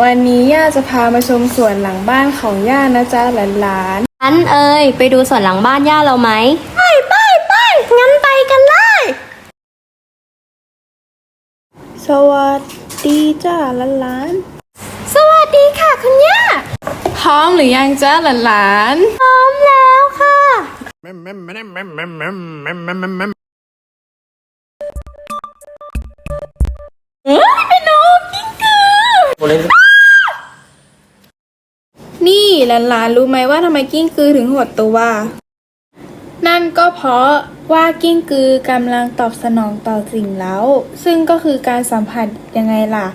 วันนี้ย่าจะพามาชมสวนหลังบ้านของย่านะจ๊ะหลานอันเอ่ยไปดูสวนหลังบ้านย่าเราไหม ๆไปไปไปงั้นไปกันเลย สวัสดีจ้าหลานสวัสดีค่ะคุณย่า ๆพร้อมหรือยังจ้าหลานพร้อมแล้วค่ะๆ นี่หลานๆรู้ไหมว่าทำไมกิ้งกือถึงหดตัว นั่นก็เพราะว่ากิ้งกือกำลังตอบสนองต่อสิ่งเล้า ซึ่งก็คือการสัมผัสยังไงล่ะ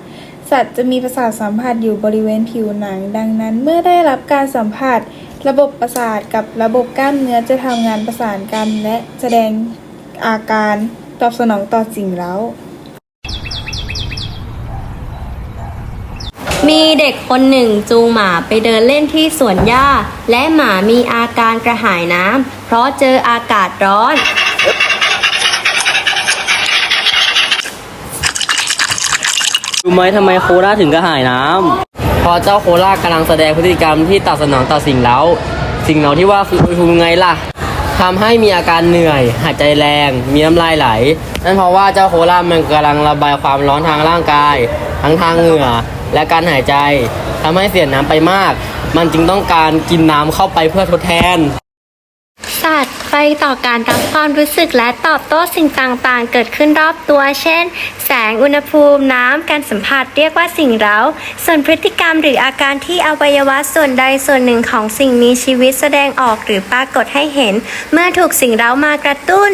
สัตว์จะมีประสาทสัมผัสอยู่บริเวณผิวหนัง ดังนั้นเมื่อได้รับการสัมผัส ระบบประสาทกับระบบกล้ามเนื้อจะทำงานประสานกันและแสดงอาการตอบสนองต่อสิ่งเล้า มีเด็กคนหนึ่งจูงหมาไปเดินเล่นที่สวนหญ้า และหมามีอาการกระหายน้ำเพราะเจออากาศร้อน รู้ไหมทำไมโคราชถึงกระหายน้ำเพราะเจ้าโคราชกำลังแสดงพฤติกรรมที่ตอบสนองต่อสิ่งเล้า สิ่งเล้าที่ว่าคือคือไงล่ะ ทำให้มีอาการเหนื่อย หายใจแรง มีน้ำลายไหล นั่นเพราะว่าเจ้าโครามันกำลังระบายความร้อนทางร่างกาย ทั้งทางเหงื่อ และการหายใจทำให้เสียน้ำไปมาก มันจึงต้องการกินน้ำเข้าไปเพื่อทดแทน สัตว์ไฟต่อการรับความรู้สึกและตอบโต้สิ่งต่างๆ เกิดขึ้นรอบตัว เช่น แสงอุณหภูมิน้ำการสัมผัสเรียกว่าสิ่งเร้า ส่วนพฤติกรรมหรืออาการที่อวัยวะส่วนใดส่วนหนึ่งของสิ่งมีชีวิตแสดงออกหรือปรากฏให้เห็น เมื่อถูกสิ่งเร้ามากระตุ้น